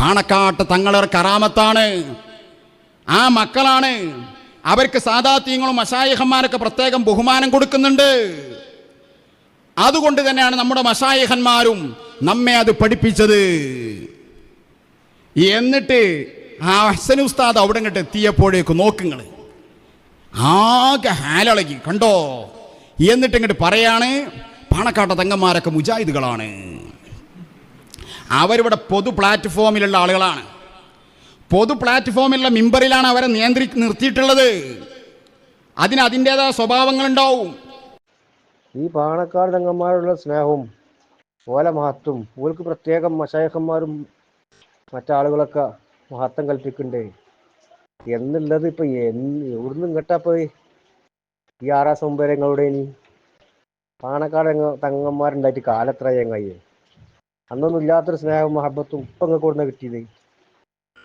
പാണക്കാട്ട് തങ്ങളെ കറാമത്താണ്. ആ മക്കളാണ്. അവർക്ക് സാദാത്യങ്ങളും മഷായിഹന്മാരൊക്കെ പ്രത്യേകം ബഹുമാനം കൊടുക്കുന്നുണ്ട്. അതുകൊണ്ട് തന്നെയാണ് നമ്മുടെ മഷായിഹന്മാരും നമ്മെ അത് പഠിപ്പിച്ചത്. എന്നിട്ട് ആ ഹസൻ ഉസ്താദ് അവിടെ ഇങ്ങോട്ട് എത്തിയപ്പോഴേക്ക് നോക്കുങ്ങൾ ആകെ ഹാലളകി കണ്ടോ? എന്നിട്ട് ഇങ്ങോട്ട് പറയാണ് പാണക്കാട്ട തങ്ങന്മാരൊക്കെ മുജാഹിദുകളാണ്. അവരിവിടെ പൊതു പ്ലാറ്റ്ഫോമിലുള്ള ആളുകളാണ്. പൊതു പ്ലാറ്റ്ഫോമിലുള്ള മിമ്പറിലാണ് അവരെ നിയന്ത്രി നിർത്തിയിട്ടുള്ളത്. അതിന് അതിന്റെതായ സ്വഭാവങ്ങളുണ്ടാവും. ഈ പാണക്കാട് തങ്ങന്മാരുള്ള സ്നേഹവും ഓല മഹത്വം ഓൾക്ക് പ്രത്യേകം മശായഹന്മാരും മറ്റാളുകളൊക്കെ മഹത്വം കൽപ്പിക്കണ്ടേ? എന്നുള്ളത് ഇപ്പൊ എവിടുന്ന് പോയി ഈ ആറാം സംഭരങ്ങളുടെ ഇനി പാണക്കാട് തങ്ങ തങ്ങന്മാരുണ്ടായിട്ട് കാലത്ര അന്നൊന്നും ഇല്ലാത്തൊരു സ്നേഹവും മഹബത്തും ഇപ്പൊ ഇങ്ങക്ക് കൊടുന്ന കിട്ടിയത്?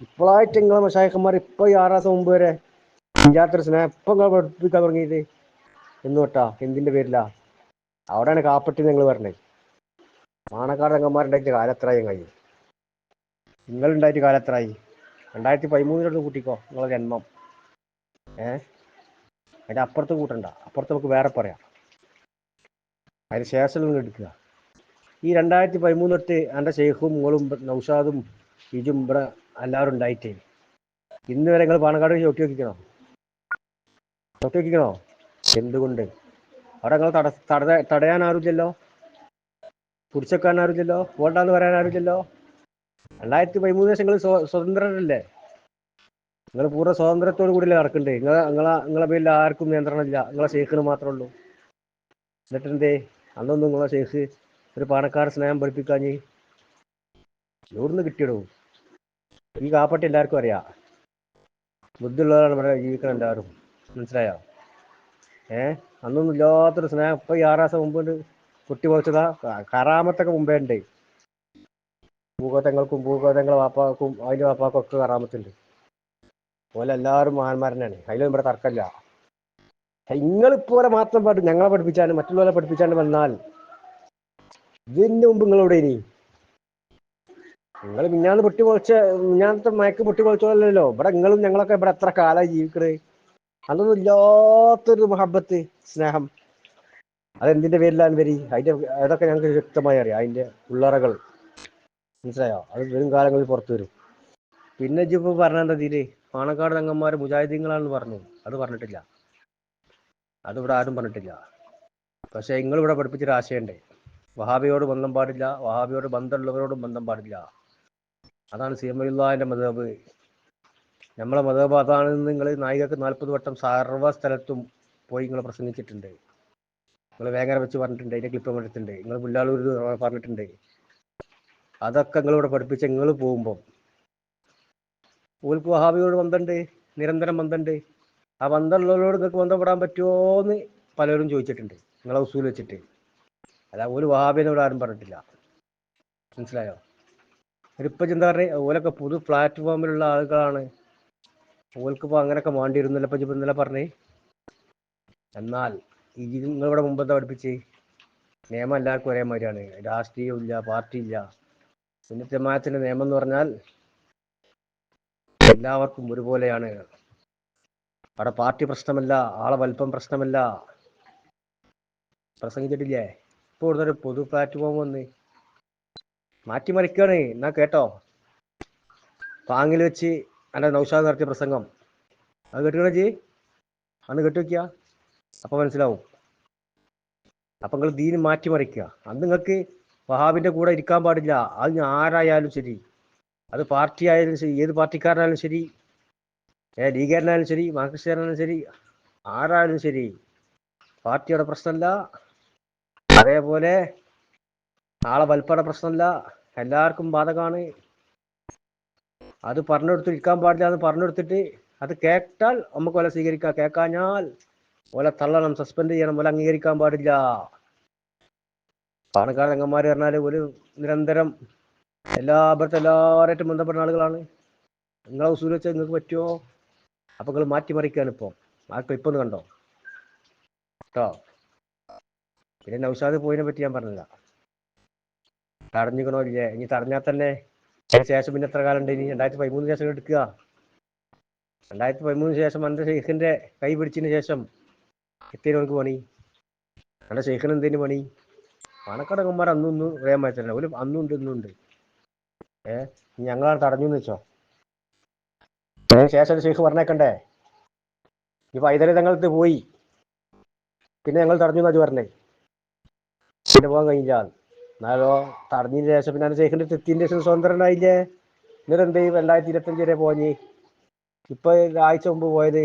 ഇപ്പോഴായിട്ട് നിങ്ങളെ മഷായക്കന്മാർ ഇപ്പൊ ഈ ആറാസം മുമ്പ് വരെ ഇല്ലാത്തൊരു സ്നേഹം ഇപ്പൊ നിങ്ങൾ പഠിപ്പിക്കാൻ തുടങ്ങിയത്? എന്ന് തൊട്ടാ എന്തിന്റെ പേരിലാ? അവിടെയാണ് കാപ്പട്ടി നിങ്ങൾ പറഞ്ഞത്. പാണക്കാട് അംഗന്മാരുണ്ടായിട്ട് കാലത്രായി കഴിയും നിങ്ങളുണ്ടായിട്ട് കാലത്രായി രണ്ടായിരത്തി പതിമൂന്നിലോട്ട് കൂട്ടിക്കോ നിങ്ങളെ ജന്മം. ഏ? അതിന്റെ അപ്പുറത്ത് കൂട്ടണ്ട അപ്പുറത്ത് നമുക്ക് വേറെ പറയാം. അതിന് ശേഷം നിങ്ങൾ എടുക്കുക. ഈ രണ്ടായിരത്തി പതിമൂന്ന് തൊട്ട് എന്റെ ഷെയ്ഖും നിങ്ങളും നൗഷാദും ഇജും ഇവിടെ എല്ലാവരും ഉണ്ടായിട്ടേ. ഇന്ന് വരെ നിങ്ങൾ പാണക്കാട് ചവിട്ടി നോക്കിക്കണോ? ചവിട്ടി നോക്കിക്കണോ? എന്തുകൊണ്ട്? അവിടെ നിങ്ങൾ തട തട തടയാൻ ആരുമില്ലല്ലോ? പിടിച്ചെക്കാൻ ആരുമില്ലല്ലോ? പോണ്ടാന്ന് പറയാൻ ആരുമില്ലല്ലോ? രണ്ടായിരത്തി പതിമൂന്ന് ദിവസം നിങ്ങൾ സ്വതന്ത്രരല്ലേ? നിങ്ങൾ പൂർണ സ്വാതന്ത്ര്യത്തോടു കൂടിയല്ലേ നടക്കണ്ടേ? നിങ്ങളെ നിങ്ങളെ നിങ്ങളെ പേരിൽ ആർക്കും നിയന്ത്രണമില്ല. നിങ്ങളെ ഷെയ്ഖിന് മാത്രമേ ഉള്ളൂ. എന്നിട്ടെന്തേ? അന്നൊന്നും നിങ്ങളെ ഷെയ്ഖ് ഒരു പാണക്കാരൻ സ്നേഹം പഠിപ്പിക്കാൻ നീ എവിടുന്ന് കിട്ടിയിടൂ? ഈ കാപ്പട്ടി എല്ലാവർക്കും അറിയാം. ബുദ്ധിയുള്ളവരാണ് ഇവിടെ ജീവിക്കണം എല്ലാവരും. മനസ്സിലായോ? ഏ? അന്നൊന്നും ഇല്ലാത്തൊരു സ്നേഹം. ഇപ്പൊ ഈ ആറാസം മുമ്പ് കുട്ടി പോച്ചതാ. കറാമത്തൊക്കെ മുമ്പേ ഉണ്ട്. ഭൂഗോതങ്ങൾക്കും ഭൂഗതങ്ങളെ വാപ്പാക്കും അതിന്റെ വാപ്പാക്കും ഒക്കെ കറാമത്തുണ്ട്. പോലെ എല്ലാവരും മഹാന്മാരനാണ് അതിലൊന്നും ഇവിടെ തർക്കമില്ല. നിങ്ങളിപ്പോലെ മാത്രം പഠി ഞങ്ങളെ പഠിപ്പിച്ചാലും മറ്റുള്ളവരെ പഠിപ്പിച്ചാലും വന്നാൽ ഇതിന്റെ മുമ്പ് നിങ്ങളെവിടെ ഇനി? നിങ്ങൾ മിന്നാന്ന് പൊട്ടി പൊളിച്ച മിന്നാന്നത്തെ മയക്ക് പൊട്ടി പൊളിച്ചോളല്ലോ ഇവിടെ നിങ്ങളും ഞങ്ങളൊക്കെ ഇവിടെ എത്ര കാലമായി ജീവിക്കണ്? അതൊന്നും ഇല്ലാത്തൊരു മഹബത്ത് സ്നേഹം. അതെന്തിന്റെ പേരിലാണ് വരി അതിന്റെ അതൊക്കെ ഞങ്ങൾക്ക് വ്യക്തമായി അറിയാം. അതിന്റെ ഉള്ളറകൾ. മനസ്സിലായോ? അത് വരും കാലങ്ങളിൽ പുറത്തു വരും. പിന്നെ ഇജ്ജിപ്പോ പറഞ്ഞെന്താ തീരെ പാണക്കാട് തങ്ങന്മാർ മുജാഹിദീങ്ങളാണെന്ന് പറഞ്ഞു. അത് പറഞ്ഞിട്ടില്ല. അതിവിടെ ആരും പറഞ്ഞിട്ടില്ല. പക്ഷെ നിങ്ങൾ ഇവിടെ പഠിപ്പിച്ചൊരു ആശയമുണ്ട് വഹാബിയോട് ബന്ധം പാടില്ല വഹാബിയോട് ബന്ധമുള്ളവരോടും ബന്ധം പാടില്ല. അതാണ് സി എം മതബ് നമ്മളെ മതബ് അതാണെന്ന് നിങ്ങൾ നായികക്ക് നാൽപ്പത് വട്ടം സർവ സ്ഥലത്തും പോയി നിങ്ങൾ പ്രസംഗിച്ചിട്ടുണ്ട്. നിങ്ങൾ വേങ്ങര വെച്ച് പറഞ്ഞിട്ടുണ്ട് അതിന്റെ ക്ലിപ്പ് എടുത്തിട്ടുണ്ട് നിങ്ങൾ പുല്ലാളൂർ പറഞ്ഞിട്ടുണ്ട്. അതൊക്കെ നിങ്ങളിവിടെ പഠിപ്പിച്ച് നിങ്ങൾ പോകുമ്പം. ഓൽക്ക് വഹാബിയോട് ബന്ധമുണ്ട് നിരന്തരം ബന്ധമുണ്ട്. ആ ബന്ധമുള്ളവരോട് നിങ്ങൾക്ക് ബന്ധപ്പെടാൻ പറ്റുമോ എന്ന് പലരും ചോദിച്ചിട്ടുണ്ട് നിങ്ങളെ ഉസൂൽ വെച്ചിട്ട്. അല്ല ഒരു വഹാബിനോട് ആരും പറഞ്ഞിട്ടില്ല. മനസ്സിലായോ? ഇപ്പം എന്താ പറയുക ഓലൊക്കെ പുതു പ്ലാറ്റ്ഫോമിലുള്ള ആളുകളാണ്. ഓൽക്കിപ്പോൾ അങ്ങനെയൊക്കെ വേണ്ടിയിരുന്നില്ല ഇപ്പം ഇപ്പം ഇന്നലെ പറഞ്ഞേ. എന്നാൽ ഈ നിങ്ങളിവിടെ മുമ്പ് എന്താ പഠിപ്പിച്ച്? നിയമം എല്ലാവർക്കും ഒരേ മാതിരിയാണ്. രാഷ്ട്രീയമില്ല പാർട്ടിയില്ല ഇല്ല. ജമാഅത്തിന്റെ നിയമം എന്ന് പറഞ്ഞാൽ എല്ലാവർക്കും ഒരുപോലെയാണ്. അവിടെ പാർട്ടി പ്രശ്നമല്ല ആളെ വലിപ്പം പ്രശ്നമല്ല. പ്രസംഗിച്ചിട്ടില്ലേ? ഇപ്പോൾ ഇവിടുന്ന് ഒരു പൊതു പ്ലാറ്റ്ഫോം വന്ന് മാറ്റിമറിക്കുകയാണ് എന്നാ കേട്ടോ? പാങ്ങിൽ വെച്ച് എന്റെ നൗഷാദ് നടത്തിയ പ്രസംഗം. അത് കേട്ടുകണ ജി? അന്ന് കേട്ടുവെക്കുക അപ്പൊ മനസ്സിലാവും. അപ്പൊ നിങ്ങൾ ദീന് മാറ്റിമറിക്കുക. അന്ന് നിങ്ങൾക്ക് വഹാബിന്റെ കൂടെ ഇരിക്കാൻ പാടില്ല. അത് ആരായാലും ശരി. അത് പാർട്ടി ആയാലും ശരി. ഏത് പാർട്ടിക്കാരനായാലും ശരി. ഏ ലീഗുകാരനായാലും ശരി. മാർക്സിസ്റ്റുകാരനായാലും ശരി. ആരായാലും ശരി. പാർട്ടിയുടെ പ്രശ്നമല്ല. അതേപോലെ നാളെ വൽപ്പട പ്രശ്നമല്ല. എല്ലാവർക്കും ബാധകമാണ് അത് പറഞ്ഞെടുത്ത് ഇരിക്കാൻ പാടില്ല എന്ന് പറഞ്ഞെടുത്തിട്ട് അത് കേട്ടാൽ നമുക്ക് ഓല സ്വീകരിക്കാം. കേൾക്കാഞ്ഞാൽ ഓല തള്ളണം സസ്പെൻഡ് ചെയ്യണം ഓല അംഗീകരിക്കാൻ പാടില്ല. പാണക്കാട് രംഗന്മാർ പറഞ്ഞാൽ ഒരു നിരന്തരം എല്ലാ ഇവിടുത്തെ എല്ലാവരായിട്ടും ബന്ധപ്പെടുന്ന ആളുകളാണ്. നിങ്ങളെ ഉസൂൽ വെച്ചാൽ നിങ്ങൾക്ക് പറ്റുമോ അപ്പൊ നിങ്ങൾ മാറ്റിമറിക്കാണ് ഇപ്പോൾ ആർക്കും ഇപ്പൊ കണ്ടോ? കേട്ടോ? പിന്നെ നൗഷാദ് പോയിനെ പറ്റി ഞാൻ പറഞ്ഞില്ല തടഞ്ഞിക്കണോ ഇല്ലേ? ഇനി തടഞ്ഞാൽ തന്നെ ശേഷം പിന്നെ എത്ര കാലം ഉണ്ട്? ഇനി രണ്ടായിരത്തി പതിമൂന്നിന് ശേഷം എടുക്കുക. രണ്ടായിരത്തി പതിമൂന്നിന് ശേഷം എന്റെ ഷെയ്ഖിന്റെ കൈ പിടിച്ചതിന് ശേഷം എത്തിയതിന് നമുക്ക് പണി. എന്റെ ഷെയ്ഖിന് എന്തേലും പണി? പണക്കടകന്മാർ അന്നും ഇന്നും ഒരേ തന്നെ. ഒരു അന്നും ഉണ്ട് ഇന്നും ഉണ്ട്. ഏ? ഞങ്ങളാണ് തടഞ്ഞു എന്ന് വെച്ചോ ശേഷം ഷെയ്ഖ് പറഞ്ഞേക്കണ്ടേ? ഇപ്പൊ ഐതരെ തങ്ങളത്ത് പോയി. പിന്നെ ഞങ്ങൾ തടഞ്ഞു എന്നാ പറഞ്ഞേ? പിന്നെ പോകാൻ കഴിഞ്ഞില്ല എന്നാലോ തടഞ്ഞതിന് ശേഷം പിന്നെ ശേഖരന്റെ തെത്തിന്റെ ശേഷം സ്വതന്ത്രനായില്ലേ? എന്നിട്ട് എന്ത് രണ്ടായിരത്തി ഇരുപത്തഞ്ച് വരെ പോഞ്ഞ് ഇപ്പൊ ഒരാഴ്ച മുമ്പ് പോയത്.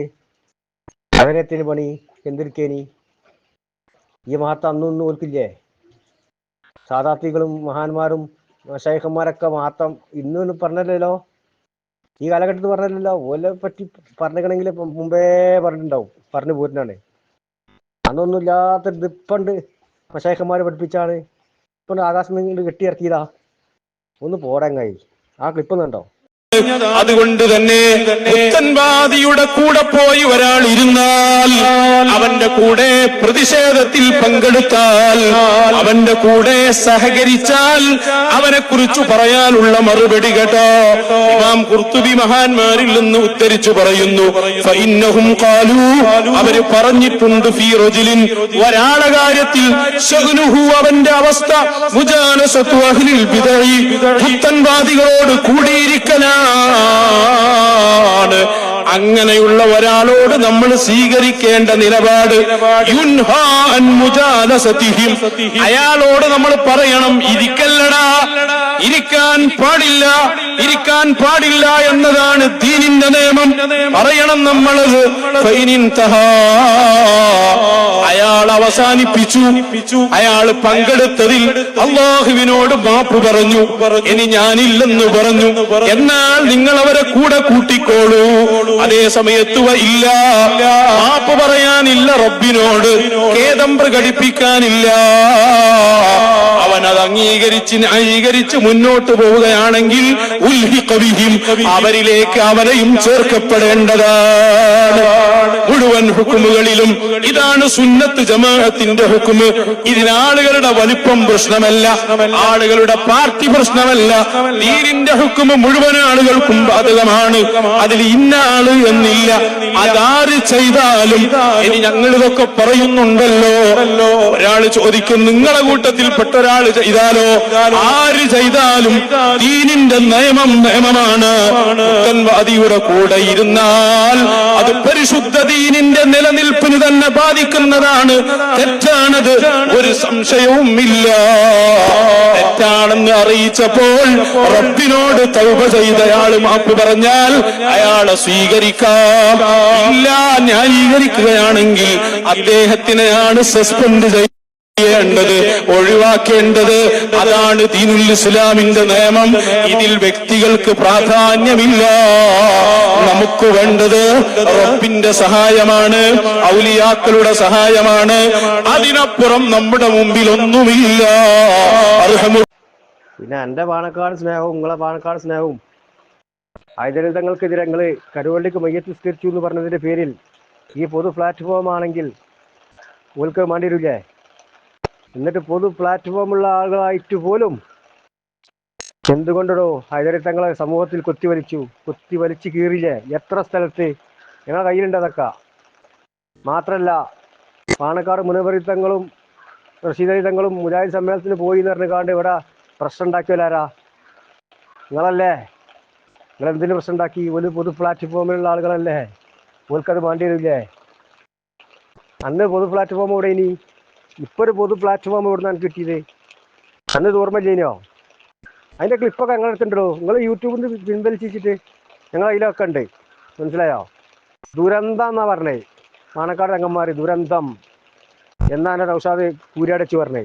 അവരെത്തിന് പണി. എന്തിരിക്കേനി ഈ മഹത്വം അന്നും ഒന്നും ഓൽക്കില്ലേ? സാധാർത്ഥികളും മഹാന്മാരും ശൈഖന്മാരൊക്കെ മഹത്വം ഇന്നും പറഞ്ഞല്ലോ ഈ കാലഘട്ടത്തിൽ പറഞ്ഞല്ലോ ഓലെ പറ്റി പറഞ്ഞിക്കണമെങ്കിൽ മുമ്പേ പറഞ്ഞിട്ടുണ്ടാവും. പറഞ്ഞു പോരുന്നാണ് അന്നൊന്നും ഇല്ലാത്തൊരു ഇതിപ്പണ്ട് ഷൈഖന്മാർ പഠിപ്പിച്ചാണ്. ഇപ്പൊ ആകാശം നിങ്ങൾ കെട്ടിയിറക്കിയതാ. ഒന്ന് പോടങ്ങായി ആ ക്ലിപ്പ് കണ്ടോ? അതുകൊണ്ട് തന്നെ പുത്തൻവാദിയുടെ കൂടെ പോയി ഒരാൾ ഇരുന്നാൽ അവന്റെ കൂടെ പ്രതിഷേധത്തിൽ പങ്കെടുത്താൽ അവന്റെ കൂടെ സഹകരിച്ചാൽ അവനെ കുറിച്ച് പറയാനുള്ള മറുപടി കേട്ടോ. ഇമാം കുർത്തുബി മഹാന്മാരിൽ നിന്ന് ഉത്തരിച്ചു പറയുന്നു ഫഇന്നഹും കാലു അവർ പറഞ്ഞിട്ടുണ്ട് ഫീ റജുലിൻ ഒരാളെ കാര്യത്തിൽ അവന്റെ അവസ്ഥ മുജാനസത്വഹിലിൽ ബിദഈ പുത്തൻവാദികളോട് കൂടിയിരിക്കലാണ് അങ്ങനെയുള്ള ഒരാളോട് നമ്മൾ സ്വീകരിക്കേണ്ട നിലപാട്. അയാളോട് നമ്മൾ പറയണം ഇരിക്കല്ലടാ ഇരിക്കാൻ പാടില്ല ഇരിക്കാൻ പാടില്ല എന്നതാണ് ദീനിന്റെ നിയമം പറയണം നമ്മളത്. അയാൾ അവസാനിപ്പിച്ചു. അയാൾ പങ്കെടുത്തതിൽ അള്ളാഹുവിനോട് മാപ്പ് പറഞ്ഞു. ഇനി ഞാനില്ലെന്ന് പറഞ്ഞു. എന്നാൽ നിങ്ങൾ അവരെ കൂടെ കൂട്ടിക്കോളൂ. അതേ സമയത്ത് ഇല്ല. മാപ്പ് പറയാനില്ല റബ്ബിനോട്. ഖേദം പ്രകടിപ്പിക്കാനില്ല അവൻ അത് അംഗീകരിച്ച് അംഗീകരിച്ച് മുന്നോട്ട് പോവുകയാണെങ്കിൽ ഉൽഹിക്കവിയും അവരിലേക്ക് അവരെയും ചേർക്കപ്പെടേണ്ടതാണ്. മുഴുവൻ ഹുക്കുമുകളിലും. ഇതാണ് സുന്നത്ത് ജമാഅത്തിന്റെ ഹുക്കുമ് ഇതിനാളുകളുടെ വലിപ്പം പ്രശ്നമല്ല ആളുകളുടെ പാർട്ടി പ്രശ്നമല്ല. ദീനിന്റെ ഹുക്കുമ് മുഴുവൻ ആളുകൾക്കും ബാധകമാണ്. അതിൽ ഇന്ന ആൾ എന്നില്ല. അതാര് ചെയ്താലും ഇനി ഞങ്ങൾ ഇതൊക്കെ പറയുന്നുണ്ടല്ലോ. ഒരാൾ ചോദിക്കും നിങ്ങളെ കൂട്ടത്തിൽപ്പെട്ട ഒരാൾ ചെയ്താലോ? ആര് ചെയ്താലും ദീനിന്റെ നിയമം നിയമമാണ്. പുത്തൻവാദിയുടെ കൂടെ ഇരുന്നാൽ അത് പരിശുദ്ധ ദീനിന്റെ നിലനിൽപ്പിന് തന്നെ ബാധിക്കുന്നതാണ്. തെറ്റാണത്. ഒരു സംശയവും ഇല്ല തെറ്റാണെന്ന് അറിയിച്ചപ്പോൾ റബ്ബിനോട് തൗബ ചെയ്തയാൾ മാപ്പ് പറഞ്ഞാൽ അയാളെ സ്വീകരിക്കാം. ഇല്ല ന്യായീകരിക്കുകയാണെങ്കിൽ അദ്ദേഹത്തിനെയാണ് സസ്പെൻഡ് ചെയ്യുന്നത് ചെയ്യേണ്ടത് ഒഴിവാക്കേണ്ടത്. അതാണ് ദീനുൽ ഇസ്ലാമിന്റെ നിയമം. ഇതിൽ വ്യക്തികൾക്ക് പ്രാധാന്യമില്ല. നമുക്ക് വേണ്ടത് റബ്ബിന്റെ സഹായമാണ് ഔലിയാക്കളുടെ സഹായമാണ്. അതിനപ്പുറം നമ്മുടെ മുമ്പിൽ ഒന്നുമില്ല പിന്നെ എന്റെ പാണക്കാട് സ്നേഹവും നിങ്ങളെ പാണക്കാട് സ്നേഹവും. ഹൈദരിതങ്ങൾക്കെതിരെ നിങ്ങൾ കരുവള്ളിക്ക് മയ്യത്ത് വിസ്കരിച്ചു എന്ന് പറഞ്ഞതിന്റെ പേരിൽ ഈ പൊതു പ്ലാറ്റ്ഫോം ആണെങ്കിൽ ഓൽക്ക് വേണ്ടിയില്ലേ എന്നിട്ട് പൊതു പ്ലാറ്റ്ഫോമുള്ള ആളുകളായിട്ട് പോലും എന്തുകൊണ്ടോ ഹൈദരി തങ്ങളെ സമൂഹത്തിൽ കൊത്തിവലിച്ചു? കൊത്തിവലിച്ച് കീറില്ലേ? എത്ര സ്ഥലത്ത്? ഞങ്ങളുടെ കയ്യിലുണ്ട് അതൊക്കെ? മാത്രല്ല പാണക്കാട് മുനവറി തങ്ങളും റഷീദലി തങ്ങളും മുജാഹിദ് സമ്മേളനത്തിന് പോയി എന്ന് പറഞ്ഞുകാണ്ട് ഇവിടെ പ്രശ്നം ഉണ്ടാക്കിയല്ലാരാ നിങ്ങളല്ലേ? നിങ്ങൾ എന്തിനു പ്രശ്നം ഉണ്ടാക്കി? ഒരു പൊതു പ്ലാറ്റ്ഫോമിലുള്ള ആളുകളല്ലേ? ഓൽക്കത് വേണ്ടി വരില്ലേ? അന്ന് പൊതു പ്ലാറ്റ്ഫോം ഇവിടെ ഇനി? ഇപ്പൊ ഒരു പൊതു പ്ലാറ്റ്ഫോം ഇവിടെ നിന്ന് കിട്ടിയത്. അന്ന് ഓർമ്മ ഓർമ്മയില്ലേനോ? അതിന്റെ ക്ലിപ്പൊക്കെ ഞങ്ങൾ എടുത്തിട്ടുണ്ടോ നിങ്ങൾ യൂട്യൂബിൽ നിന്ന് പിൻവലിച്ചിട്ട് ഞങ്ങൾ അതിലൊക്കെ ഉണ്ട്. മനസ്സിലായോ? ദുരന്തം എന്നാ പറഞ്ഞേ. പാണക്കാട് രംഗന്മാർ ദുരന്തം. എന്നാണ് റൗഷാദ് കൂരിയടച്ച് പറഞ്ഞേ.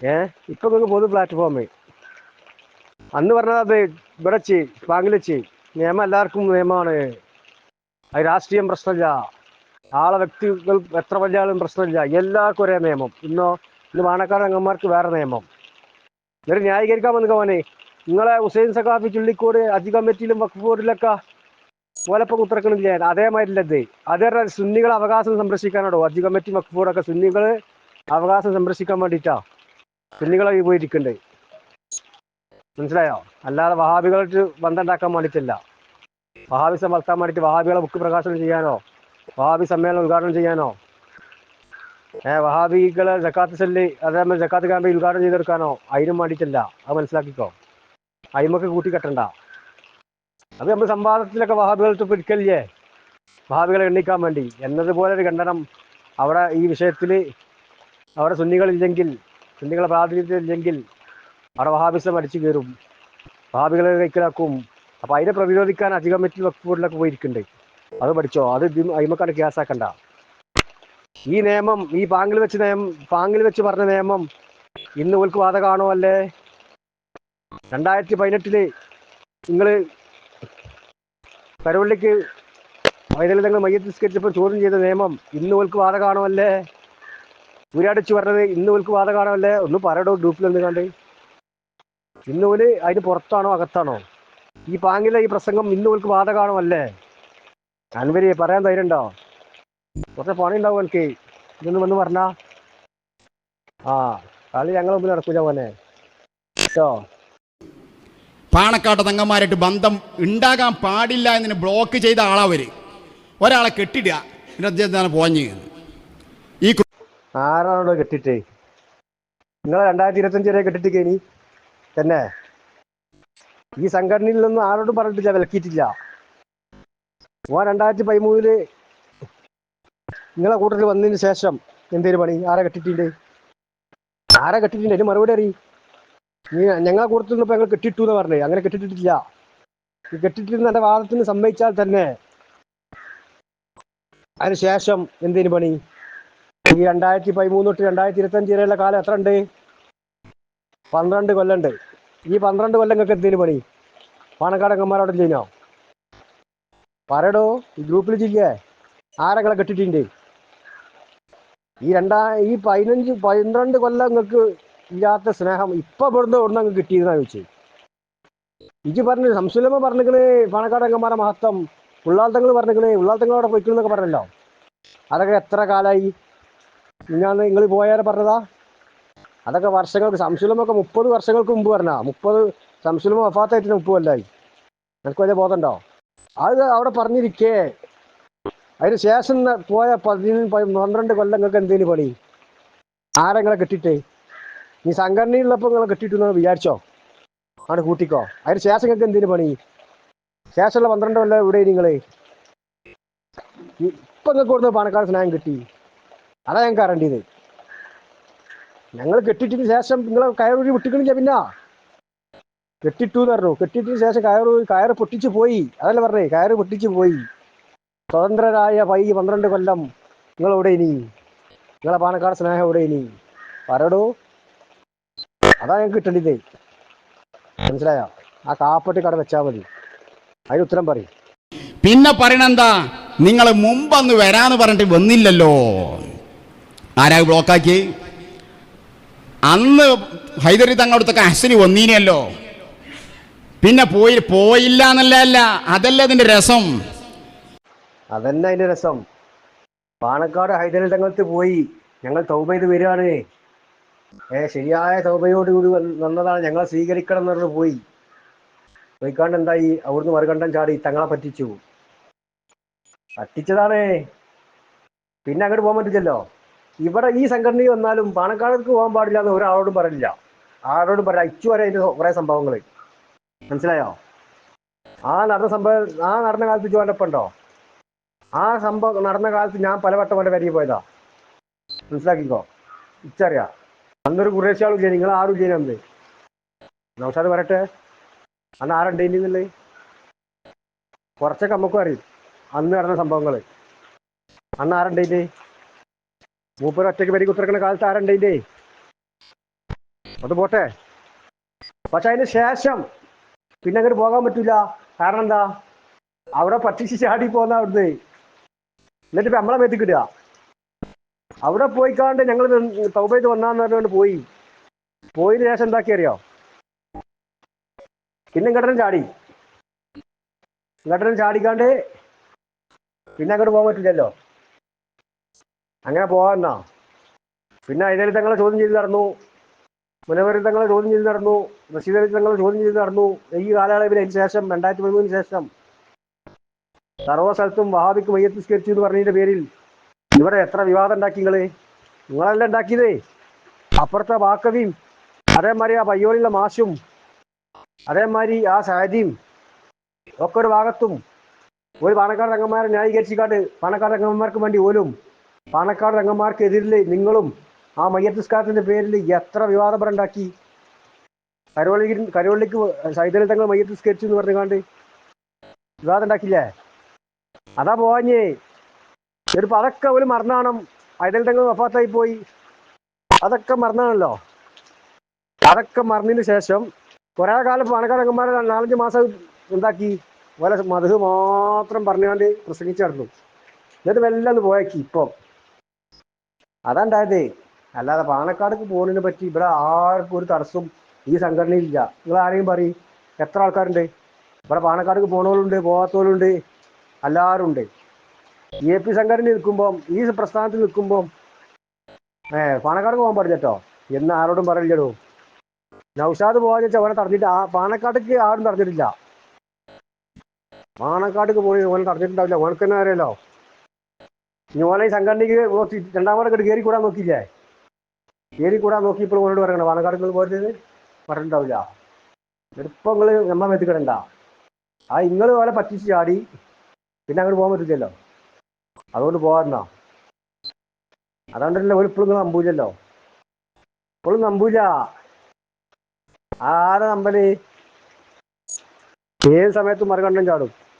ഏ? ഇപ്പൊ നിങ്ങൾക്ക് പൊതു പ്ലാറ്റ്ഫോം അന്ന് പറഞ്ഞത് അത് ഇവിടെ ചെയ് നിയമം എല്ലാവർക്കും നിയമമാണ്. അത് രാഷ്ട്രീയം പ്രശ്നമില്ല. ആളെ വ്യക്തികൾ എത്ര വലിയ പ്രശ്നമില്ല. എല്ലാവർക്കും ഒരേ നിയമം. ഇന്നോ ഇന്ന് പാണക്കാട് അംഗന്മാർക്ക് വേറെ നിയമം. ഇവർ ന്യായീകരിക്കാൻ വന്നു മോനെ? നിങ്ങളെ ഹുസൈൻ സഖാഫി ചുള്ളിക്കോട് അജി കമ്മിറ്റിയിലും വഖഫ് ബോർഡിലൊക്കെ ഓലപ്പം കുത്തിറക്കണില്ലേ അതേമാതിരില്ലത് അതേ സുന്നികളെ അവകാശം സംരക്ഷിക്കാനാണോ? അജി കമ്മിറ്റി വഖഫ് ബോർഡൊക്കെ സുന്നികൾ അവകാശം സംരക്ഷിക്കാൻ വേണ്ടിയിട്ടാ സുന്നികളെ പോയിരിക്കണ്ടേ മനസ്സിലായോ? അല്ലാതെ വഹാബികളായിട്ട് ബന്ധം ഉണ്ടാക്കാൻ വേണ്ടിയിട്ടില്ല. വഹാബിസം വളർത്താൻ വേണ്ടിയിട്ട് വഹാബികളെ ബുക്ക് പ്രകാശനം ചെയ്യാനോ? വഹാബി സമ്മേളനം ഉദ്ഘാടനം ചെയ്യാനോ? ഏ വഹാബികളെ ജക്കാത്ത് സല്ലി അതേപോലെ ജക്കാത്ത് ക്യാമ്പ് ഉദ്ഘാടനം ചെയ്തെടുക്കാനോ? അതിനും വേണ്ടിയിട്ടല്ല. അത് മനസ്സിലാക്കിക്കോ. അയിമക്ക് കൂട്ടിക്കെട്ടണ്ട. അത് നമ്മൾ സംവാദത്തിലൊക്കെ വഹാബികൾക്ക് പിടിക്കല്ലേ വഹാബികളെ എണ്ണിക്കാൻ വേണ്ടി. എന്നതുപോലെ ഒരു ഖണ്ഡനം അവിടെ ഈ വിഷയത്തിൽ അവിടെ സുന്നികളില്ലെങ്കിൽ സുന്നികളെ പ്രാതിനിധ്യം ഇല്ലെങ്കിൽ അവിടെ വഹാബിസം അടിച്ചു കയറും. വഹാബികളെ കൈക്കലാക്കും. അപ്പോൾ അതിനെ പ്രതിരോധിക്കാൻ അധികം മറ്റു വകുപ്പുകളിലൊക്കെ പോയിരിക്കുന്നുണ്ട്. അത് പഠിച്ചോ. അത് അയിമക്കാട് കേസാക്കണ്ട ഈ നിയമം ഈ പാങ്കിൽ വെച്ച് നിയമം പാങ്കിൽ വെച്ച് പറഞ്ഞ നിയമം ഇന്ന് ഓൽക്ക് ബാധകമാണോ അല്ലേ? രണ്ടായിരത്തി പതിനെട്ടിൽ നിങ്ങൾ കരുവള്ളിക്ക് വൈദ്യുതി തങ്ങൾ മയ്യത്തിസ്കരിച്ചപ്പോൾ ചോദ്യം ചെയ്ത നിയമം ഇന്ന് ഓൽക്ക് ബാധകമാണോ അല്ലേ? ഊരാടിച്ച് പറഞ്ഞത് ഇന്ന് ഓൽക്ക് ബാധകമാണോ അല്ലേ? ഒന്ന് പറയടോ ഗ്രൂപ്പിൽ ഒന്ന് കണ്ട് ഇന്ന് ഓൽ അതിന് പുറത്താണോ അകത്താണോ? ഈ പാങ്കിലെ ഈ പ്രസംഗം ഇന്ന് ഓൽക്ക് ബാധകമാണോ അല്ലേ? അൻവരി പറയാൻ ധൈര്യമുണ്ടോ കുറച്ച് പണി ഉണ്ടാവും എനിക്ക് ഇതൊന്ന് വന്ന് പറഞ്ഞാ. ആ കളി ഞങ്ങൾ മുമ്പിൽ നടക്കൂല മോനെ. കേട്ടോ പാണക്കാട്ട് തങ്ങന്മാരായിട്ട് ബന്ധം ഉണ്ടാകാൻ പാടില്ല എന്നതിന് ബ്ലോക്ക് ചെയ്ത ആളവര് ഒരാളെ കെട്ടിടുക എന്നിട്ട് എന്താണ് പോഞ്ഞ് ഈ ആരാണോ കെട്ടിട്ട് നിങ്ങൾ രണ്ടായിരത്തി ഇരുപത്തഞ്ച് വരെ കെട്ടിട്ട് ഇനി? തന്നെ ഈ സംഘടനയിൽ നിന്ന് ആരോടും പറഞ്ഞിട്ടില്ല വിലക്കിയിട്ടില്ല. ഓൻ രണ്ടായിരത്തി പതിമൂന്നിൽ നിങ്ങളെ കൂട്ടത്തിൽ വന്നതിന് ശേഷം എന്തേലും പണി? ആരെ കെട്ടിട്ടുണ്ട് ആരെ കെട്ടിട്ടുണ്ട് എന്റെ മറുപടി അറിയി നീ ഞങ്ങളെ കൂട്ടത്തിൽ ഇപ്പൊ ഞങ്ങൾ കെട്ടിട്ടു എന്ന് പറഞ്ഞേ? അങ്ങനെ കെട്ടിട്ടിട്ടില്ല ഈ കെട്ടിട്ടിരുന്ന എന്റെ വാദത്തിന് സമ്മതിച്ചാൽ തന്നെ അതിന് ശേഷം എന്തേലും പണി? ഈ രണ്ടായിരത്തി പതിമൂന്ന് തൊട്ട് രണ്ടായിരത്തി ഇരുപത്തഞ്ച് വരെയുള്ള കാലം എത്ര ഉണ്ട്? പന്ത്രണ്ട് കൊല്ലമുണ്ട് ഈ പന്ത്രണ്ട് കൊല്ലം നിങ്ങൾക്ക് എന്തേലും പണി? പാണക്കാടങ്ങന്മാരോടെ ചെയ്യുന്നോ പറയടോ ഈ ഗ്രൂപ്പിൽ ചെയ്യേ ആരകളെ കെട്ടിട്ടുണ്ട്? ഈ രണ്ടാ ഈ പതിനഞ്ച് പന്ത്രണ്ട് കൊല്ലം നിങ്ങൾക്ക് ഇല്ലാത്ത സ്നേഹം ഇപ്പൊ ഇവിടുന്ന് ഇവിടുന്ന് അങ്ങ് കിട്ടിയിരുന്നാ ചോദിച്ചു. ഇജ് പറഞ്ഞു സംസുലമ പറഞ്ഞിക്കണേ പാണക്കാടങ്ങന്മാരെ മഹത്വം. ഉള്ളാൾത്തങ്ങൾ പറഞ്ഞിക്കണേ ഉള്ളാൾത്തങ്ങളോടെ പോയിക്കണെന്നൊക്കെ പറഞ്ഞല്ലോ. അതൊക്കെ എത്ര കാലായി? ഞാൻ നിങ്ങൾ പോയാരെ പറഞ്ഞതാ? അതൊക്കെ വർഷങ്ങൾക്ക് സംശുലമൊക്കെ മുപ്പത് വർഷങ്ങൾക്ക് മുമ്പ് പറഞ്ഞാ മുപ്പത് സംശുലമ വഫാത്തായിട്ട് മുപ്പത് കൊല്ലായി. നിനക്ക് വലിയ ബോധമുണ്ടോ അത് അവിടെ പറഞ്ഞിരിക്കേ. അതിന് ശേഷം പോയ പതിനൊന്ന് പന്ത്രണ്ട് കൊല്ലം നിങ്ങൾക്ക് എന്തേലും പണി? ആരെങ്ങളെ കെട്ടിട്ടേ? നീ സംഘടനയുള്ളപ്പോൾ നിങ്ങളെ കെട്ടിട്ടു വിചാരിച്ചോ? ആണ് കൂട്ടിക്കോ? അതിന് ശേഷം നിങ്ങൾക്ക് എന്തേലും പണി? ശേഷമുള്ള പന്ത്രണ്ട് കൊല്ലം എവിടെ നിങ്ങൾ? ഇപ്പൊ നിങ്ങൾക്ക് കൊടുത്ത പണക്കാട് സ്നേഹം കിട്ടി. അതാ ഞങ്ങൾക്ക് അറിയേണ്ടത്. ഞങ്ങൾ കെട്ടിട്ടിന് ശേഷം നിങ്ങളെ കയറി വിട്ടിക്കണില്ല പിന്നെ. കെട്ടിട്ടു എന്ന് പറഞ്ഞു. കെട്ടിട്ടു ശേഷം കയറ് കയറ് പൊട്ടിച്ചു പോയി. അതല്ല പറഞ്ഞേ കയറ് പൊട്ടിച്ചു പോയി. സ്വതന്ത്രരായ പൈ പന്ത്രണ്ട് കൊല്ലം നിങ്ങൾ എവിടെ ഇനി. നിങ്ങളെ പാണക്കാട് സ്നേഹം എവിടെ ഇനി. പറടോ അതാ ഞങ്ങൾക്ക് കിട്ടേണ്ടത്. മനസ്സിലായോ? ആ കാപ്പട്ടി കട വെച്ചാൽ മതി. അതിന് ഉത്തരം പറയും. പിന്നെ പറയണെന്താ? നിങ്ങൾ മുമ്പന്ന് വരാന്ന് പറഞ്ഞിട്ട് വന്നില്ലല്ലോ. ആരാ ബ്ലോക്കാക്കി? അന്ന് ഹൈദരി തങ്ങടുത്തൊക്കെ അശ്വിനി വന്നീനല്ലോ. പിന്നെ പോയി പോയില്ല എന്നല്ല അല്ല. അതല്ല അതിന്റെ രസം. അതന്നെ അതിന്റെ രസം. പാണക്കാട് ഹൈദരൽ തങ്ങൾക്ക് പോയി ഞങ്ങൾ തൗബ ചെയ്ത് വരികയാണ്. ഏ ശരിയായ തൗബയോടുകൂടി കൂടി വന്നതാണ് ഞങ്ങൾ സ്വീകരിക്കണം എന്ന് പറഞ്ഞ് പോയി. പോയിക്കാണ്ട് എന്തായി? അവിടുന്ന് മറുകണ്ഠം ചാടി തങ്ങളെ പറ്റിച്ചു. പറ്റിച്ചതാണ്. പിന്നെ അങ്ങോട്ട് പോകാൻ പറ്റില്ലല്ലോ. ഇവിടെ ഈ സംഘടനയിൽ വന്നാലും പാണക്കാടേക്ക് പോകാൻ പാടില്ല എന്ന് ഒരാളോടും പറയില്ല. ആരോടും പറയാ ഇച്ചു വരെ അതിന്റെ കുറെ സംഭവങ്ങൾ മനസ്സിലായോ? ആ നടന്ന സംഭവം ആ നടന്ന കാലത്ത് ഒപ്പം ഉണ്ടോ? ആ സംഭവം നടന്ന കാലത്ത് ഞാൻ പലവട്ടം അവന്റെ വരികി പോയതാ. മനസ്സിലാക്കിക്കോ? ഇച്ചറിയാ അന്നൊരു കുറേശ്ശാളും ഇല്ല നിങ്ങൾ ആരും ഇല്ല അന്ന്. നൗഷാദ് വരട്ടെ അന്ന് ആരുണ്ടെന്നുള്ളത് കുറച്ചൊക്കെ നമുക്കും അറിയും. അന്ന് നടന്ന സംഭവങ്ങൾ അന്ന് ആരുണ്ടേ മൂപ്പർ ഒറ്റയ്ക്ക് വരി കുത്തിറക്കുന്ന കാലത്ത് ഇല്ലേ അത് പോട്ടെ. പക്ഷെ അതിന് ശേഷം പിന്നെ അങ്ങോട്ട് പോകാൻ പറ്റൂല. കാരണം എന്താ? അവിടെ പട്ടിച്ച് ചാടി പോന്ന അവിടുന്ന്. എന്നിട്ട് നമ്മളെ മേത്തിക്കിട്ട അവിടെ പോയിക്കാണ്ട് ഞങ്ങൾ തൗബൈത് വന്നാന്ന് പറഞ്ഞുകൊണ്ട് പോയി. പോയതിന് ശേഷം എന്താക്കി അറിയോ? പിന്നെ ഇങ്ങോട്ടും ചാടി. ഇങ്ങോട്ടും ചാടിക്കാണ്ട് പിന്നെ അങ്ങോട്ട് പോകാൻ പറ്റില്ലല്ലോ അങ്ങനെ പോകാന്നാ പിന്നെ അതിനെ തങ്ങളെ ചോദ്യം ചെയ്ത് നടന്നു. മുനവരിൽ തങ്ങളെ ചോദ്യം ചെയ്ത് നടന്നു റഷീദ് തങ്ങളെ ചോദ്യം ചെയ്ത് നടന്നു. ഈ കാലയളവിൽ അതിന് ശേഷം രണ്ടായിരത്തി പതിമൂന്നിന് ശേഷം സർവ സ്ഥലത്തും വഹാബിക്ക് മയ്യത്തിസ്കരിച്ചു എന്ന് പറഞ്ഞതിന്റെ പേരിൽ ഇവിടെ എത്ര വിവാദം ഉണ്ടാക്കി നിങ്ങൾ നിങ്ങളല്ല ഉണ്ടാക്കിയതേ? അപ്പുറത്തെ വാക്കവിയും അതേമാതിരി ആ പയ്യോളിലെ മാഷും അതേമാതിരി ആ സാജിയും ഒക്കെ ഒരു ഭാഗത്തും ഒരു പാണക്കാട് രംഗന്മാരെ ന്യായീകരിച്ചിക്കാണ്ട് പാണക്കാട് രംഗന്മാർക്ക് വേണ്ടി പോലും പാണക്കാട് രംഗന്മാർക്കെതിരിൽ നിങ്ങളും ആ മയ്യത്തിസ്കാരത്തിന്റെ പേരിൽ എത്ര വിവാദം ഉണ്ടാക്കി കരോളി കരോളിക്ക് സൈതലി തങ്ങൾ മയ്യത്തിസ്കരിച്ചു എന്ന് പറഞ്ഞുകൊണ്ട് വിവാദം ഉണ്ടാക്കില്ലേ അതാ പോവാഞ്ഞേ. ചെറുപ്പം അതൊക്കെ ഒരു മറന്നാണം ഐതൽ തങ്ങൾ വഫാത്തായി പോയി. അതൊക്കെ മറന്നാണല്ലോ അതൊക്കെ മറന്നതിന് ശേഷം കുറെ കാലം പണക്കാരങ്ങന്മാരെ നാലഞ്ച് മാസം ഉണ്ടാക്കി. ഓലെ മധു മാത്രം പറഞ്ഞുകൊണ്ട് പ്രസംഗിച്ചു നടന്നു. എന്നിട്ട് പോയാക്കി പോയേക്കി ഇപ്പം. അതാണ്ടായതേ അല്ലാതെ പാണക്കാടേക്ക് പോകുന്നതിനെ പറ്റി ഇവിടെ ആർക്കും ഒരു തടസ്സവും ഈ സംഘടനയിലില്ല നിങ്ങൾ ആരെയും പറയും. എത്ര ആൾക്കാരുണ്ട്? ഇവിടെ പാണക്കാടേക്ക് പോണവരുണ്ട് പോകാത്തവരുണ്ട് എല്ലാവരും ഉണ്ട്. എ പി സംഘടന നിൽക്കുമ്പം ഈ പ്രസ്ഥാനത്തിൽ നിൽക്കുമ്പം ഏ പാണക്കാട് പോകാൻ പാടില്ലട്ടോ എന്ന് ആരോടും പറയില്ലടോ. നൗഷാദ് പോകാന്ന് വെച്ചാൽ അവനെ തടഞ്ഞിട്ട് ആ പാണക്കാട്ടേക്ക് ആരും തടഞ്ഞിട്ടില്ല. പാണക്കാട്ടേക്ക് പോയി ഓനെ തടഞ്ഞിട്ടുണ്ടാവില്ല. ഓനക്ക് തന്നെ അറിയാലോ. ഇനി ഓനെ ഈ സംഘടനയ്ക്ക് രണ്ടാമത്തെ കയറി കൂടാൻ നോക്കിയില്ലേ? കയറി കൂടാൻ നോക്കി ഇപ്പോൾ ഓനോട് പറയണം പാണക്കാട് പോരുന്നത്? പറഞ്ഞിട്ടുണ്ടാവില്ല. ഇപ്പം നിങ്ങൾ എത്തിക്കണ്ട ആ നിങ്ങൾ പോലെ പറ്റിച്ച് ചാടി പിന്നെ അങ്ങോട്ട് പോകാൻ പറ്റില്ലല്ലോ അതുകൊണ്ട് പോകാറുണ്ടോ അതുകൊണ്ടല്ലേ ഒരു ഇപ്പോഴും നമ്പൂലല്ലോ ഇപ്പോഴും നമ്പൂല ആരെ നമ്പൽ? ഏത് സമയത്തും മറികണ്ടും ചാടും.